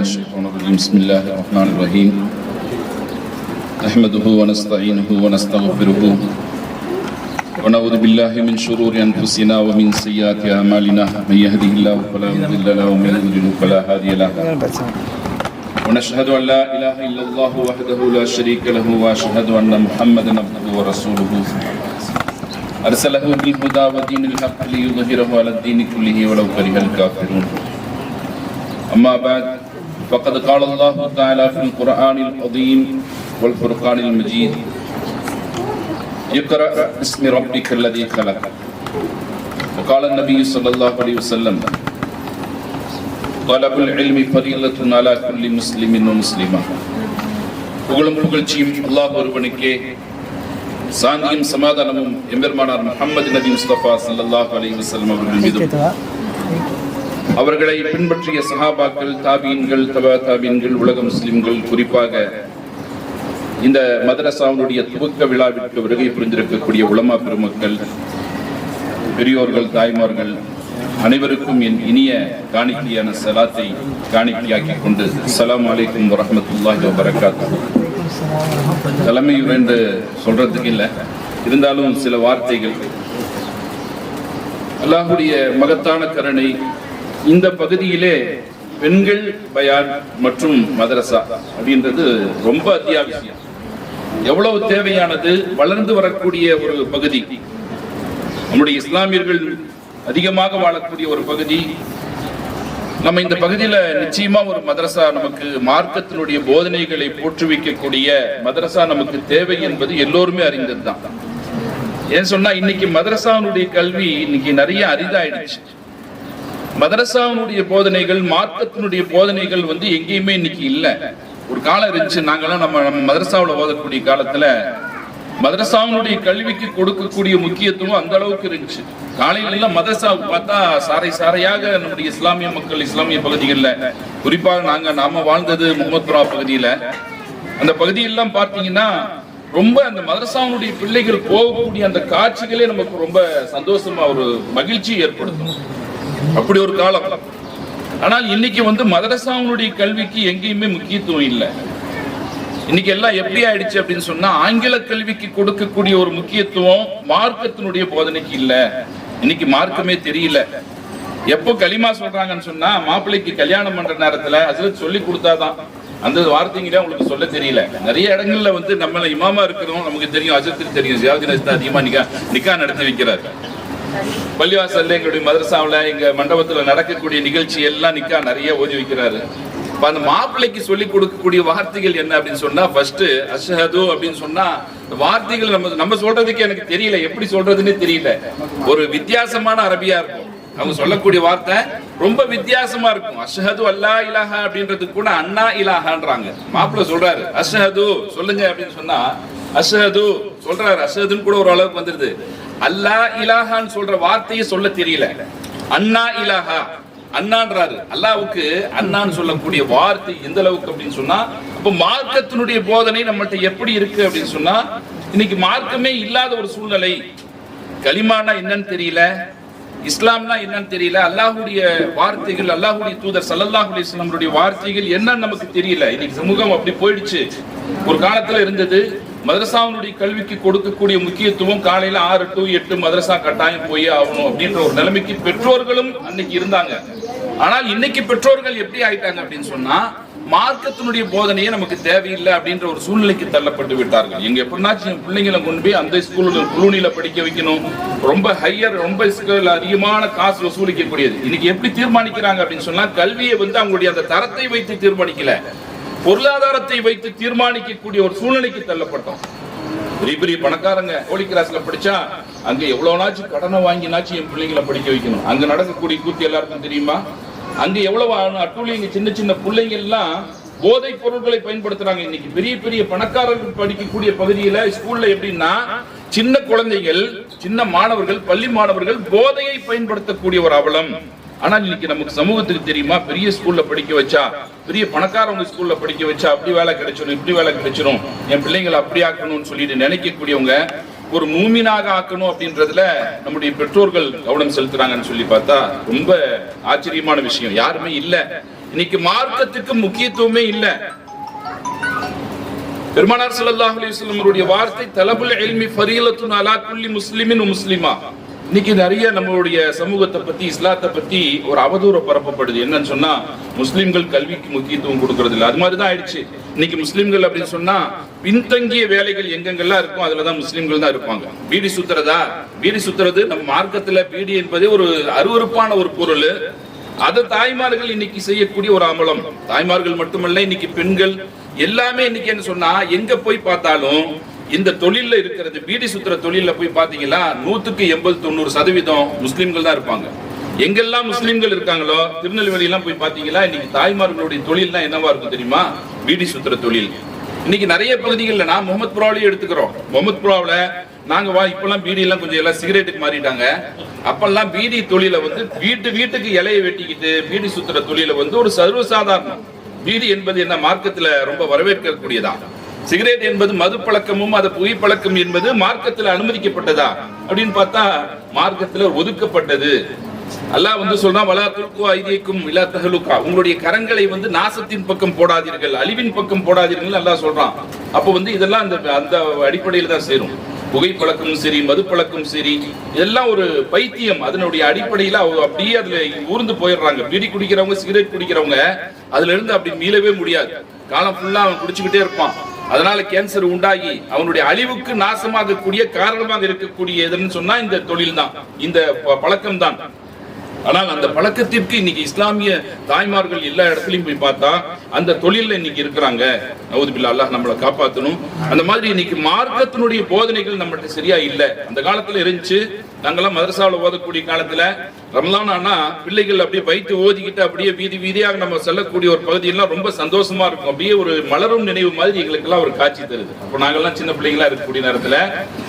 الشيطان الرجيم. بسم الله الرحمن الرحيم. نحمده ونستعينه ونستغفره. ونعوذ بالله من شرور أنفسنا ومن سيئات أعمالنا. من يهده الله فلا مضل له ومن يضلل فلا هادي له. ونشهد أن لا إله إلا الله وحده لا شريك له وأشهد أن محمدا عبده ورسوله. أرسله بالهدى ودين الحق ليظهره على الدين كله ولو كره الكافرون. أما بعد فقد قال الله تعالى في القرآن العظيم والفرقان المجيد اقرأ باسم ربك الذي خلق وقال النبي صلى الله عليه وسلم طلب العلم فريضة على كل مسلم ومسلمة புகழும் புகழ்ச்சியும் அல்லாஹ் ஒருவனுக்கே சாந்தியும் சமாதானமும் எம்பெருமானார் முஹம்மது நபி முஸ்தபா ஸல்லல்லாஹு அலைஹி வஸல்லம் அவர்கள் மீதும் அவர்களை பின்பற்றிய சஹாபாக்கள் தாபீன்கள் தபா தாபீன்கள் உலக முஸ்லிம்கள் குறிப்பாக இந்த மதரசாவுடைய துவக்க விழாவிற்கு வருகை புரிந்திருக்கக்கூடிய உலமா பெருமக்கள் பெரியோர்கள் தாய்மார்கள் அனைவருக்கும் என் இனிய காணிக்கையான சலாத்தை காணிக்கையாக்கி கொண்டு சலாம் அலைக்கும் வரமத்துல்லாஹி வரகாத்து தலைமை என்று சொல்றதுக்கு இல்லை. இருந்தாலும் சில வார்த்தைகள். அல்லாஹுடைய மகத்தான கருணை இந்த பகுதியிலே பெண்கள் பயான் மற்றும் மதரசா அப்படின்றது ரொம்ப அத்தியாவசியம். எவ்வளவு தேவையானது வளர்ந்து வரக்கூடிய ஒரு பகுதி. நம்முடைய இஸ்லாமியர்கள் அதிகமாக வாழக்கூடிய ஒரு பகுதி. நம்ம இந்த பகுதியில நிச்சயமா ஒரு மதரசா நமக்கு மார்க்கத்தினுடைய போதனைகளை போற்றுவிக்கக்கூடிய மதரசா நமக்கு தேவை என்பது எல்லோருமே அறிந்ததுதான். ஏன் சொன்னா இன்னைக்கு மதரசாவுடைய கல்வி இன்னைக்கு நிறைய அரிதாயிடுச்சு. மதரசாவுடைய போதனைகள் மார்க்கத்தினுடைய போதனைகள் வந்து எங்கேயுமே இன்னைக்கு இல்ல. ஒரு காலம் இருந்துச்சு நாங்கெல்லாம் நம்ம நம்ம மதரசாவில் ஓதக்கூடிய காலத்துல மதரசாவினுடைய கல்விக்கு கொடுக்கக்கூடிய முக்கியத்துவம் அந்த அளவுக்கு இருந்துச்சு. காலையில எல்லாம் மதரசாவுக்கு பார்த்தா சாரை சாரையாக நம்முடைய இஸ்லாமிய மக்கள் இஸ்லாமிய பகுதிகளில் குறிப்பாக நாங்க நாம வாழ்ந்தது முகமதுபுரா பகுதியில. அந்த பகுதியெல்லாம் பார்த்தீங்கன்னா ரொம்ப அந்த மதரசாவுடைய பிள்ளைகள் போகக்கூடிய அந்த காட்சிகளே நமக்கு ரொம்ப சந்தோஷமா ஒரு மகிழ்ச்சி ஏற்படுத்தும். அப்படி ஒரு காலம். ஆனால் இன்னைக்கு வந்து மதரசாவுடைய கல்விக்கு எங்கேயுமே முக்கியத்துவம் இல்லை. இன்னைக்கு எல்லாம் எப்படி ஆயிடுச்சு அப்படின்னு சொன்னா ஆங்கில கல்விக்கு கொடுக்கக்கூடிய ஒரு முக்கியத்துவம் மார்க்கத்தினுடைய போதனைக்கு இல்ல. இன்னைக்கு மார்க்கமே தெரியல. எப்போ களிமா சொல்றாங்கன்னு சொன்னா மாப்பிள்ளைக்கு கல்யாணம் பண்ற நேரத்துல அதுல சொல்லி கொடுத்தாதான். அந்த வார்த்தைங்களே உங்களுக்கு சொல்ல தெரியல. நிறைய இடங்கள்ல வந்து நம்மள இமாமா இருக்கிறோம் நமக்கு தெரியும் அஜத்துக்கு தெரியும். ஜியாவுதீன் அஜித் அதிகமா நிக்கா நிக்கா நடத்தி வைக்கிறாரு. பள்ளிவாசல்ல எங்களுடைய மதரசாவில் எங்க மண்டபத்துல நடக்கக்கூடிய நிகழ்ச்சி எல்லாம் நிக்கா நிறைய ஓதி வைக்கிறாரு. அந்த மாப்பிள்ளைக்கு சொல்லி கொடுக்கக்கூடிய வார்த்தைகள் என்ன அப்படின்னு சொன்னா ஃபர்ஸ்ட் அஷஹது அப்படின்னு சொன்னா இந்த வார்த்தைகள் நம்ம நம்ம சொல்றதுக்கு எனக்கு தெரியல எப்படி சொல்றதுன்னே தெரியல. ஒரு வித்தியாசமான அரபியா இருக்கும். அவங்க சொல்லக்கூடிய வார்த்தை ரொம்ப வித்தியாசமா இருக்கும். அஷஹது அல்லா இலாஹா அப்படின்றதுக்கு கூட அண்ணா இலாஹான்றாங்க. மாப்பிள்ளை சொல்றாரு அஷஹது சொல்லுங்க அப்படின்னு சொன்னா அஷஹது சொல்றாரு. அஷஹதுன்னு கூட ஒரு அளவுக்கு வந்துருது. அல்லா இலாஹான்னு சொல்ற வார்த்தையை சொல்ல தெரியல. அண்ணா இலாஹா அண்ணான்றாரு. அல்லாவுக்கு அண்ணான்னு சொல்லக்கூடிய வார்த்தை எந்த அளவுக்கு அப்படின்னு சொன்னா அப்ப மார்க்கத்தினுடைய போதனை நம்மள்ட்ட எப்படி இருக்கு அப்படின்னு சொன்னா இன்னைக்கு மார்க்கமே இல்லாத ஒரு சூழ்நிலை. களிமானா என்னன்னு தெரியல இஸ்லாம்னா என்னன்னு தெரியல அல்லாஹுடைய வார்த்தைகள் அல்லாஹுடைய தூதர் சல்லல்லாஹு அலைஹி வார்த்தைகள் என்னன்னு நமக்கு தெரியல. இன்னைக்கு சமூகம் அப்படி போயிடுச்சு. ஒரு காலத்துல இருந்தது மதரசாவினுடைய கல்விக்கு கொடுக்கக்கூடிய முக்கியத்துவம் காலையில ஆறு டு எட்டு மதரசா கட்டாயம் போய் ஆகணும் அப்படின்ற ஒரு நிலைமைக்கு பெற்றோர்களும் அன்னைக்கு இருந்தாங்க. ஆனால் இன்னைக்கு பெற்றோர்கள் எப்படி ஆயிட்டாங்க அப்படின்னு சொன்னா மார்க்கத்தினுடைய போதனையே நமக்கு தேவையில்லை அப்படின்ற ஒரு சூழ்நிலைக்கு தள்ளப்பட்டு விட்டார்கள். எங்க எப்படின்னா என் பிள்ளைங்களை கொண்டு போய் அந்த ஸ்கூல்ல குளூனில படிக்க வைக்கணும். ரொம்ப ஹையர் ரொம்ப அதிகமான காசு வசூலிக்கக்கூடியது. இன்னைக்கு எப்படி தீர்மானிக்கிறாங்க அப்படின்னு சொன்னா கல்வியை வந்து அவங்களுடைய அந்த தரத்தை வைத்து தீர்மானிக்கல. பொருளாதாரத்தை வைத்து தீர்மானிக்கக்கூடிய ஒரு சூழ்நிலைக்கு தள்ளப்பட்டோம். பெரிய பெரிய பணக்காரங்க ஹோலி கிளாஸ்ல படிச்சா அங்க எவ்வளவுனாச்சும் கடனை வாங்கினாச்சும் என் பிள்ளைங்களை படிக்க வைக்கணும். அங்க நடக்கக்கூடிய கூத்து எல்லாருக்கும் தெரியுமா? அங்க எவ்வளவு ஆகணும் அட்டூழியங்க சின்ன சின்ன பிள்ளைங்க எல்லாம் போதைப் பொருட்களை பயன்படுத்துறாங்க. இன்னைக்கு பெரிய பெரிய பணக்காரர்கள் படிக்கக்கூடிய பகுதியில ஸ்கூல்ல எப்படின்னா சின்ன குழந்தைகள் சின்ன மாணவர்கள் பள்ளி மாணவர்கள் போதையை பயன்படுத்தக்கூடிய ஒரு அவலம். ஆனால் இன்னைக்கு நமக்கு சமூகத்துக்கு தெரியுமா? பெரிய ஸ்கூல்ல படிக்க வச்சா பெரிய பணக்காரவங்க ஸ்கூல்ல படிக்க வச்சா அப்படி வேலை கிடைச்சிடும் இப்படி வேலை கிடைச்சிடும் என் பிள்ளைங்களை அப்படி ஆக்கணும்னு சொல்லிட்டு நினைக்கக்கூடியவங்க ஒரு மூமினாக ஆக்கணும் அப்படின்றதுல நம்முடைய பெற்றோர்கள் கவனம் செலுத்துறாங்கன்னு சொல்லி பார்த்தா ரொம்ப ஆச்சரியமான விஷயம். யாருமே இல்ல. இன்னைக்கு மார்க்கத்துக்கு முக்கியத்துவமே இல்ல. பெருமானார் சல்லாஹ் அலிஸ்லமருடைய வார்த்தை தலபுல் எல்மி ஃபரீலத்துன் அலா குல்லி முஸ்லிமின் முஸ்லிமா. இன்னைக்கு நிறைய நம்மளுடைய சமூகத்தை பத்தி இஸ்லாத்தை பத்தி ஒரு அவதூற பரப்பப்படுது. என்னன்னு சொன்னா முஸ்லிம்கள் கல்விக்கு முக்கியத்துவம் கொடுக்கறது இல்லை அது மாதிரி தான் ஆயிடுச்சு. இன்னைக்கு முஸ்லிம்கள் அப்படின்னு சொன்னா பின்தங்கிய வேலைகள் எங்கெங்கெல்லாம் இருக்கும் அதுலதான் முஸ்லிம்கள் தான் இருப்பாங்க. பீடி சுத்துறதா? பீடி சுத்துறது நம்ம மார்க்கத்துல பீடி என்பதே ஒரு அருவருப்பான ஒரு பொருள். அதை தாய்மார்கள் இன்னைக்கு செய்யக்கூடிய ஒரு அமலம். தாய்மார்கள் மட்டுமல்ல இன்னைக்கு பெண்கள் எல்லாமே இன்னைக்கு என்ன சொன்னா எங்க போய் பார்த்தாலும் இந்த தொழிலில் இருக்கிறது பீடி சுத்துற தொழிலில் போய் பாத்தீங்கன்னா நூத்துக்கு எண்பது தொண்ணூறு சதவீதம் முஸ்லீம்கள் தான் இருப்பாங்க. எங்கெல்லாம் முஸ்லீம்கள் இருக்காங்களோ திருநெல்வேலி எல்லாம் போய் பார்த்தீங்கன்னா இன்னைக்கு தாய்மார்களுடைய தொழில்லாம் என்னவா இருக்கும் தெரியுமா? பீடி சுத்துற தொழில். இன்னைக்கு நிறைய பகுதிகளில் நான் முகமது புராவிலையும் எடுத்துக்கிறோம். முகமது புறாவில் நாங்க வா இப்பெல்லாம் பீடி எல்லாம் கொஞ்சம் எல்லாம் சிகரெட்டுக்கு மாறிட்டாங்க. அப்பெல்லாம் பீடி தொழிலை வந்து வீட்டு வீட்டுக்கு இலையை வெட்டிக்கிட்டு பீடி சுத்துற தொழிலை வந்து ஒரு சர்வசாதாரணம். பீடி என்பது என்ன மார்க்கத்துல ரொம்ப வரவேற்கக்கூடியதான் சிகரெட் என்பது மது பழக்கமும் அது புகைப்பழக்கம் என்பது மார்க்கத்தில் அனுமதிக்கப்பட்டதா? அப்படின்னு பார்த்தா மார்க்கத்துல ஒதுக்கப்பட்டது. அல்லாஹ் வந்து சொல்றான் வலா துல்கு ஐதீக்கும் இலா உங்களுடைய கரங்களை வந்து நாசத்தின் பக்கம் போடாதீர்கள் அழிவின் பக்கம் போடாதீர்கள் அல்லாஹ் சொல்றான். அப்போ வந்து இதெல்லாம் அந்த அந்த அடிப்படையில் தான் சேரும். புகைப்பழக்கமும் சரி மது பழக்கம் சரி இதெல்லாம் ஒரு பைத்தியம். அதனுடைய அடிப்படையில் அவங்க அப்படியே அதுல ஊர்ந்து போயிடுறாங்க. பீடி குடிக்கிறவங்க சிகரெட் குடிக்கிறவங்க அதுல இருந்து அப்படி மீளவே முடியாது. காலம் ஃபுல்லா அவன் குடிச்சுக்கிட்டே இருப்பான். அதனால கேன்சர் உண்டாகி அவனுடைய அழிவுக்கு நாசமாகக்கூடிய காரணமாக இருக்கக்கூடிய எதுன்னு சொன்னா இந்த தொழில் தான் இந்த பழக்கம் தான் ஆனால் அந்த பழக்கத்திற்கு இன்னைக்கு இஸ்லாமிய தாய்மார்கள் எல்லா இடத்துலயும் போய் பார்த்தா அந்த தொழில இன்னைக்கு இருக்கிறாங்க. நவுதுபில்லா அல்லாஹ் நம்மளை காப்பாற்றணும் அந்த மாதிரி இன்னைக்கு மார்க்கத்தினுடைய போதனைகள் நம்மகிட்ட சரியா இல்ல. அந்த காலத்துல இருந்துச்சு. நாங்கெல்லாம் மதரசாவில் ஓதக்கூடிய காலத்துல ரம்லான் ஆனா பிள்ளைகள் அப்படியே வைத்து ஓதிக்கிட்டு அப்படியே வீதி வீதியாக நம்ம செல்லக்கூடிய ஒரு பகுதியெல்லாம் ரொம்ப சந்தோஷமா இருக்கும். அப்படியே ஒரு மலரும் நினைவு மாதிரி எங்களுக்கெல்லாம் ஒரு காட்சி தருது. அப்போ நாங்கெல்லாம் சின்ன பிள்ளைங்களா இருக்கக்கூடிய நேரத்துல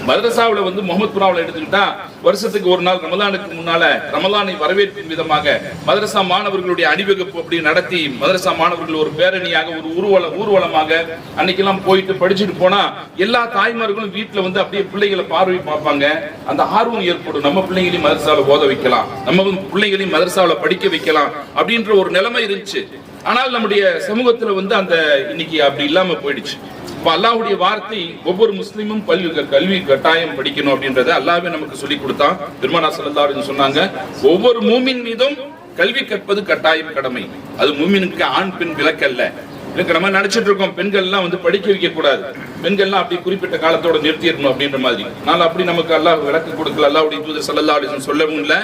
மதரசாவில் வந்து முகமது புறாவில் எடுத்துக்கிட்டா வருஷத்துக்கு ஒரு நாள் ரமலானுக்கு முன்னால ரமலானை வரவேற்கும் விதமாக மதரசா மாணவர்களுடைய அணிவகுப்பு அப்படி நடத்தி மதரசா மாணவர்கள் ஒரு பேரணியாக ஒரு ஊர்வல ஊர்வலமாக அன்னைக்கெல்லாம் போயிட்டு படிச்சுட்டு போனா எல்லா தாய்மார்களும் வீட்டுல வந்து அப்படியே பிள்ளைகளை பார்வை பார்ப்பாங்க. அந்த ஆர்வம் ஏற்படும். நம்ம பிள்ளைங்களையும் மதரசாவில் ஓத வைக்கலாம். நம்ம பிள்ளைகளையும் மதரசாவில் படிக்க வைக்கலாம் அப்படின்ற ஒரு நிலைமை இருந்துச்சு. ஆனால் நம்முடைய சமூகத்துல வந்து அந்த இன்னைக்கு அப்படி இல்லாம போயிடுச்சு. இப்போ அல்லாஹுடைய வார்த்தை ஒவ்வொரு முஸ்லீமும் பல்வி கல்வி கட்டாயம் படிக்கணும் அப்படின்றத அல்லாவே நமக்கு சொல்லி கொடுத்தான். திருமணா ஸல்லல்லாஹு சொன்னாங்க ஒவ்வொரு மூமின் மீதும் கல்வி கற்பது கட்டாயம் கடமை. அது மூமினுக்கு ஆண் பெண் விலக்கல்ல இதுக்கு நம்ம நினைச்சிட்டு இருக்கோம் பெண்கள் எல்லாம் வந்து படிக்க வைக்க கூடாது பெண்கள்லாம் அப்படி குறிப்பிட்ட காலத்தோட நிறுத்திடணும் அப்படின்ற மாதிரி. நான் அப்படி நமக்கு அல்லாஹ் விளக்கு கொடுக்கல. அல்லாவுடைய தூதர் ஸல்லல்லாஹு சொல்லவும் இல்லை.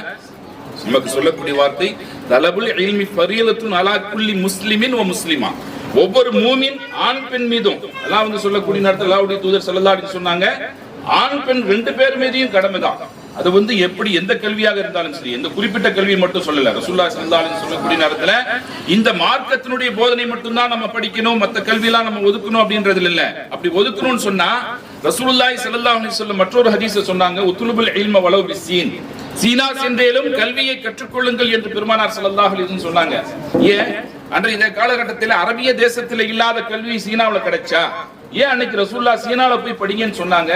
நமக்கு சொல்லக்கூடிய வார்த்தை தலபுல் இல்மி ஃபரீலத்துன் அலா குல்லி முஸ்லிமின் ஓ முஸ்லிமா. ஒவ்வொரு மூமின் ஆண் பெண் மீதும் அல்லாஹ் வந்து சொல்லக்கூடிய நேரத்தில் அல்லாவுடைய தூதர் செல்லல்லா சொன்னாங்க ஆண் பெண் ரெண்டு பேர் மீதையும் கடமைதான் அது வந்து எப்படி எந்த கல்வியாக இருந்தாலும் சரி எந்த குறிப்பிட்ட கல்வி மட்டும் சொல்லல. ரசுல்லா ஸல்லல்லாஹு சொல்லக்கூடிய நேரத்துல இந்த மார்க்கத்தினுடைய போதனை மட்டும் தான் நம்ம படிக்கணும் மத்த கல்வியெல்லாம் நம்ம ஒதுக்கணும் அப்படின்றது இல்ல. அப்படி ஒதுக்கணும்னு சொன்னா ரசூலுல்லாய் ஸல்லல்லாஹு சொல்ல மற்றொரு ஹதீஸ சொன்னாங்க உத்துலுபுல் இல்ம வளவு சீன். சீனா சென்றேலும் கல்வியை கற்றுக்கொள்ளுங்கள் என்று பெருமானார் ஸல்லல்லாஹு அலைஹி சொன்னாங்க. ஏன்? அன்றைய இந்த காலகட்டத்தில் அரபிய தேசத்தில் இல்லாத கல்வி சீனாவுல கிடைச்சா? ஏன் அன்னைக்கு ரசூல்லா சீனாவில் போய் படிங்கன்னு சொன்னாங்க?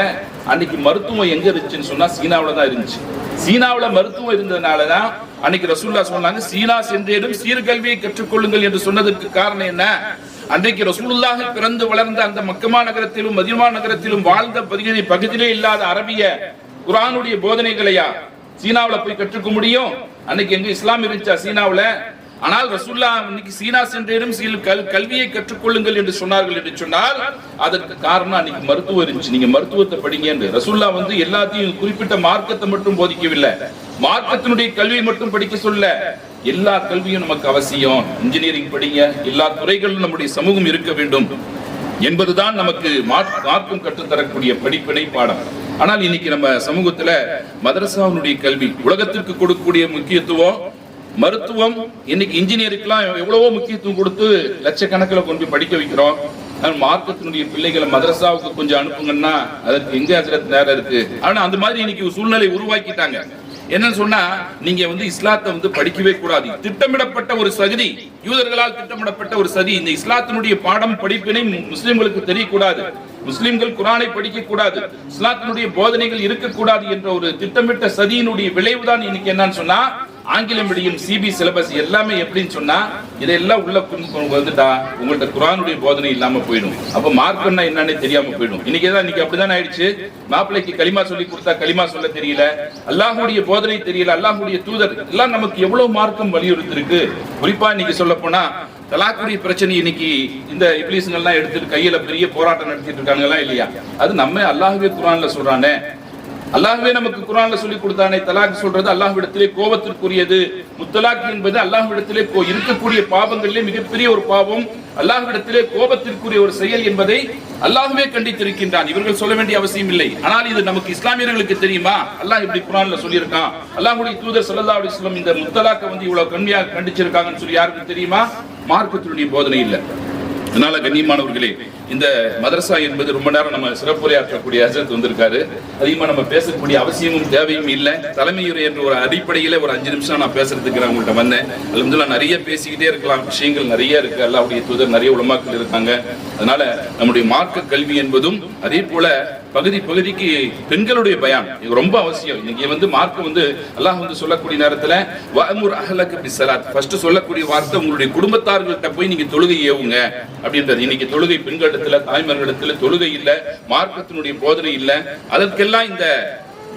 அன்னைக்கு மருத்துவம் எங்க இருந்துச்சுன்னு சொன்னா சீனாவில் தான் இருந்துச்சு. சீனாவுல மருத்துவம் இருந்ததுனால தான் அன்னைக்கு ரசூல்லா சொன்னாங்க சீனா சென்றேனும் சீர்கல்வியை கற்றுக்கொள்ளுங்கள் என்று சொன்னதற்கு காரணம் என்ன? அன்றைக்கு ரசூலுல்லாக பிறந்து வளர்ந்த அந்த மக்கமா நகரத்திலும் மதிமா நகரத்திலும் வாழ்ந்த பகுதி பகுதியிலே இல்லாத அரபிய குரானுடைய போதனைகளையா சீனாவுல போய் கற்றுக்க முடியும்? அன்னைக்கு எங்க இஸ்லாம் இருந்துச்சா சீனாவுல? ஆனால் ரசுல்லா இன்னைக்கு சீனா சென்றேனும் சீல் கல் கல்வியை கற்றுக்கொள்ளுங்கள் என்று சொன்னார்கள் என்று சொன்னால் அதற்கு காரணம் அன்னைக்கு மருத்துவம் இருந்துச்சு. நீங்க மருத்துவத்தை படிங்க என்று. ரசுல்லா வந்து எல்லாத்தையும் குறிப்பிட்ட மார்க்கத்தை மட்டும் போதிக்கவில்லை. மார்க்கத்தினுடைய கல்வியை மட்டும் படிக்க சொல்ல எல்லா கல்வியும் நமக்கு அவசியம். இன்ஜினியரிங் படிங்க. எல்லா துறைகளிலும் நம்முடைய சமூகம் இருக்க வேண்டும் என்பதுதான் நமக்கு மார்க்கம் கற்றுத்தரக்கூடிய படிப்பினை பாடம். ஆனால் இன்னைக்கு நம்ம சமூகத்துல மதரசாவினுடைய கல்வி உலகத்திற்கு கொடுக்கக்கூடிய முக்கியத்துவம் மருத்துவம் இன்னைக்கு இன்ஜினியருக்குலாம் எவ்வளவோ முக்கியத்துவம் கொடுத்து லட்சக்கணக்கில் கொண்டு போய் படிக்க வைக்கிறோம். மார்க்கத்தினுடைய பிள்ளைகளை மதரசாவுக்கு கொஞ்சம் அனுப்புங்கன்னா அதற்கு எங்க அதிரத்து நேரம் இருக்கு? ஆனா அந்த மாதிரி இன்னைக்கு சூழ்நிலை உருவாக்கிட்டாங்க. என்னன்னு சொன்னா நீங்க வந்து இஸ்லாத்தை வந்து படிக்கவே கூடாது. திட்டமிடப்பட்ட ஒரு சதி யூதர்களால் திட்டமிடப்பட்ட ஒரு சதி இந்த இஸ்லாத்தினுடைய பாடம் படிப்பினை முஸ்லிம்களுக்கு தெரியக்கூடாது. முஸ்லிம்கள் குரானை படிக்க கூடாது. இஸ்லாத்தினுடைய போதனைகள் இருக்கக்கூடாது என்ற ஒரு திட்டமிட்ட சதியினுடைய விளைவுதான் இன்னைக்கு என்னன்னு சொன்னா ஆங்கில மீடியம் சிபி சிலபஸ் எல்லாமே எப்படின்னு சொன்னா இதெல்லாம் உள்ள வந்துட்டா உங்கள்ட்ட குரானுடைய போதனை இல்லாம போயிடும். அப்ப மார்க்கம்னா என்னன்னு தெரியாம போயிடும். இன்னைக்கு தான் இன்னைக்கு அப்படிதான் ஆயிடுச்சு? மாப்பிள்ளைக்கு களிமா சொல்லி கொடுத்தா களிமா சொல்ல தெரியல. அல்லாஹுடைய போதனை தெரியல அல்லாஹுடைய தூதர். எல்லாம் நமக்கு எவ்வளவு மார்க்கம் வலியுறுத்தி இருக்கு குறிப்பா இன்னைக்கு சொல்ல போனா தலாக்குடைய பிரச்சனை இன்னைக்கு இந்த இப்ளீஸுங்கெல்லாம் எடுத்துட்டு கையில பெரிய போராட்டம் நடத்திட்டு இருக்காங்களா இல்லையா? அது நம்ம அல்லாஹ்வே குரான்ல சொல்றானே. அல்லாஹ்வே நமக்கு குரான்ல சொல்லி கொடுத்தானே தலாக் சொல்றது அல்லாஹ்விடத்திலே கோபத்திற்குரியது. முத்தலாக் என்பது அல்லாஹ்விடத்திலே இருக்கக்கூடிய பாவங்களிலே மிகப்பெரிய ஒரு பாவம். அல்லாஹ்விடத்திலே கோபத்திற்குரிய ஒரு செயல் என்பதை அல்லாஹ்வே கண்டித்திருக்கின்றான். இவர்கள் சொல்ல வேண்டிய அவசியம் இல்லை. ஆனால் இது நமக்கு இஸ்லாமியர்களுக்கு தெரியுமா? அல்லாஹ் இப்படி குரான்ல சொல்லியிருக்கான். அல்லாஹுடைய தூதர் சல்லா அலிஸ்லம் இந்த முத்தலாக்க வந்து இவ்வளவு கண்மையாக கண்டிச்சிருக்காங்கன்னு சொல்லி யாருக்கும் தெரியுமா? மார்க்கத்தினுடைய போதனை இல்லை. அதனால கண்ணியமானவர்களே இந்த மதரசா என்பது ரொம்ப நேரம் நம்ம சிறப்புரையாற்றக்கூடிய ஹசரத் வந்திருக்காரு. அதிகமா நம்ம பேசக்கூடிய அவசியமும் தேவையும் இல்லை. தலைமையுரை என்ற ஒரு அடிப்படையில ஒரு அஞ்சு நிமிஷம் நான் பேசுறதுக்கு நான் உங்கள்கிட்ட வந்தேன். வந்து நிறைய பேசிக்கிட்டே இருக்கலாம். விஷயங்கள் நிறைய இருக்கு. அல்லாவுடைய தூதர் நிறைய உலமாக்கள் இருக்காங்க. அதனால நம்முடைய மார்க்க கல்வி என்பதும் அதே போல பகுதி பகுதிக்கு பெண்களுடைய பயான். இது ரொம்ப அவசியம். இன்னைக்கு வந்து மார்க் வந்து அல்லாஹ் வந்து சொல்லக்கூடிய நேரத்துல வஅமுர் அஹ்லக பிஸ்ஸலாத். ஃபர்ஸ்ட் சொல்லக்கூடிய வார்த்தை உங்களுடைய குடும்பத்தார்கள்ட்ட போய் நீங்க தொழுகை ஏவுங்க அப்படின்றது. இன்னைக்கு தொழுகை இடத்துல தாய்மார்களிடத்துல தொழுகை இல்ல மார்க்கத்தினுடைய போதனை இல்ல. அதற்கெல்லாம் இந்த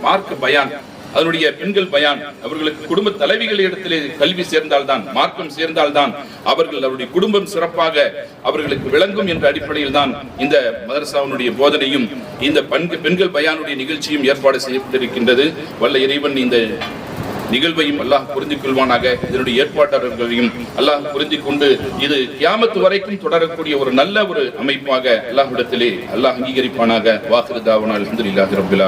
மார்க்க பயான் அதனுடைய பெண்கள் பயான் அவர்களுக்கு குடும்ப தலைவிகள் இடத்திலே கல்வி சேர்ந்தால்தான் மார்க்கம் சேர்ந்தால்தான் அவர்கள் அவருடைய குடும்பம் சிறப்பாக அவர்களுக்கு விளங்கும் என்ற அடிப்படையில் தான் இந்த மதரசாவினுடைய போதனையும் இந்த பண்கு பெண்கள் பயானுடைய நிகழ்ச்சியும் ஏற்பாடு செய்யப்பட்டிருக்கின்றது. வல்ல இறைவன் இந்த நிகழ்வையும் அல்லாஹ் புரிந்து கொள்வானாக இதனுடைய ஏற்பாட்டாளர்களையும் அல்லாஹ் புரிந்து கொண்டு இது கியாமத்து வரைக்கும் தொடரக்கூடிய ஒரு நல்ல ஒரு அமைப்பாக அல்லாஹ்விடத்திலே அல்லாஹ் அங்கீகரிப்பானாக. வாக்குதாவனால் அல்ஹம்துலில்லாஹி ரப்பில்